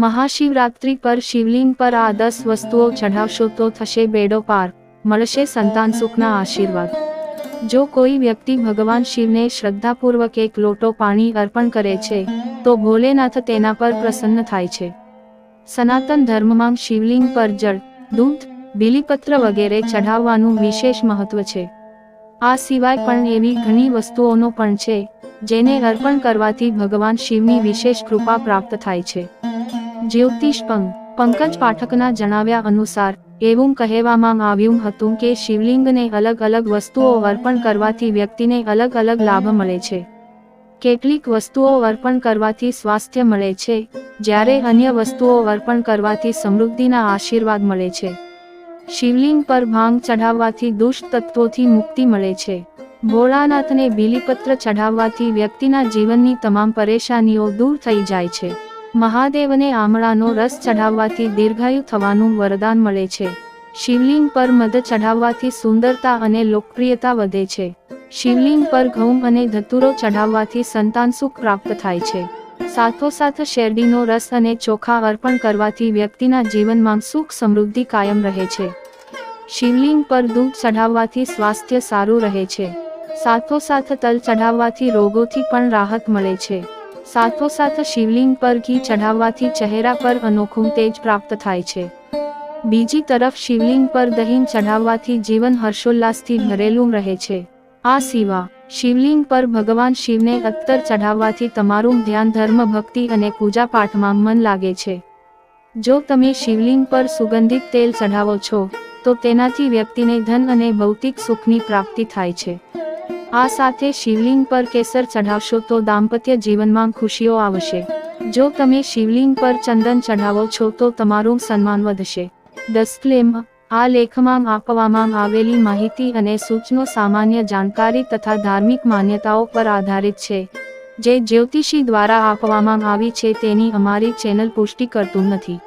મહાશિવરાત્રિ પર શિવલિંગ પર આ દસ વસ્તુઓ ચઢાવશો તો થશે બેડો પાર. મળશે સંતાન સુખના આશીર્વાદ. જો કોઈ વ્યક્તિ ભગવાન શિવને શ્રદ્ધાપૂર્વક એક લોટો પાણી અર્પણ કરે છે, તો ભોલેનાથ તેના પર પ્રસન્ન થાય છે. સનાતન ધર્મમાં શિવલિંગ પર જળ, દૂધ, બીલીપત્ર વગેરે ચઢાવવાનું વિશેષ મહત્વ છે. આ સિવાય પણ એવી ઘણી વસ્તુઓનો પણ છે, જેને અર્પણ કરવાથી ભગવાન શિવની વિશેષ કૃપા પ્રાપ્ત થાય છે. જ્યોતિષ પંગ પંકજ પાઠકના જણાવ્યા અનુસાર, એવું કહેવામાં આવ્યું હતું કે શિવલિંગને અલગ અલગ વસ્તુઓ અર્પણ કરવાથી વ્યક્તિને અલગ અલગ લાભ મળે છે. કેટલીક વસ્તુઓ અર્પણ કરવાથી સ્વાસ્થ્ય મળે છે, જ્યારે અન્ય વસ્તુઓ અર્પણ કરવાથી સમૃદ્ધિના આશીર્વાદ મળે છે. શિવલિંગ પર ભાંગ ચઢાવવાથી દુષ્ટ તત્વોથી મુક્તિ મળે છે. ભોળાનાથને બીલીપત્ર ચઢાવવાથી વ્યક્તિના જીવનની તમામ પરેશાનીઓ દૂર થઈ જાય છે. મહાદેવને આમળાનો રસ ચઢાવવાથી દીર્ઘાયુ થવાનું વરદાન મળે છે. શિવલિંગ પર મધ ચઢાવવાથી સુંદરતા અને લોકપ્રિયતા વધે છે. શિવલિંગ પર ઘઉં અને ધતુરો ચઢાવવાથી સંતાન સુખ પ્રાપ્ત થાય છે. સાથોસાથ શેરડીનો રસ અને ચોખા અર્પણ કરવાથી વ્યક્તિના જીવનમાં સુખ સમૃદ્ધિ કાયમ રહે છે. શિવલિંગ પર દૂધ ચઢાવવાથી સ્વાસ્થ્ય સારું રહે છે. સાથોસાથ તલ ચઢાવવાથી રોગોથી પણ રાહત મળે છે. સાથોસાથ શિવલિંગ પર ઘી ચઢાવવાથી ચહેરા પર અનોખું તેજ પ્રાપ્ત થાય છે. બીજી તરફ શિવલિંગ પર દહીં ચઢાવવાથી જીવન હર્ષોલ્લાસથી ભરેલું રહે છે. આ સિવા શિવલિંગ પર ભગવાન શિવને અત્તર ચઢાવવાથી તમારું ધ્યાન ધર્મ ભક્તિ અને પૂજા પાઠમાં મન લાગે છે. જો તમે શિવલિંગ પર સુગંધિત તેલ ચઢાવો છો, તો તેનાથી વ્યક્તિને ધન અને ભૌતિક સુખની પ્રાપ્તિ થાય છે. આ સાથે શિવલિંગ પર કેસર ચઢાવશો તો દાંપત્ય જીવનમાં ખુશીઓ આવશે. જો તમે શિવલિંગ પર ચંદન ચઢાવો છો તો તમારું સન્માન વધશે. ડિસ્ક્લેમ આ લેખમાં આપવામાં આવેલી માહિતી અને સૂચનો સામાન્ય જાણકારી તથા ધાર્મિક માન્યતાઓ પર આધારિત છે. જે જ્યોતિષી દ્વારા આપવામાં આવી છે તેની અમારી ચેનલ પુષ્ટિ કરતું નથી.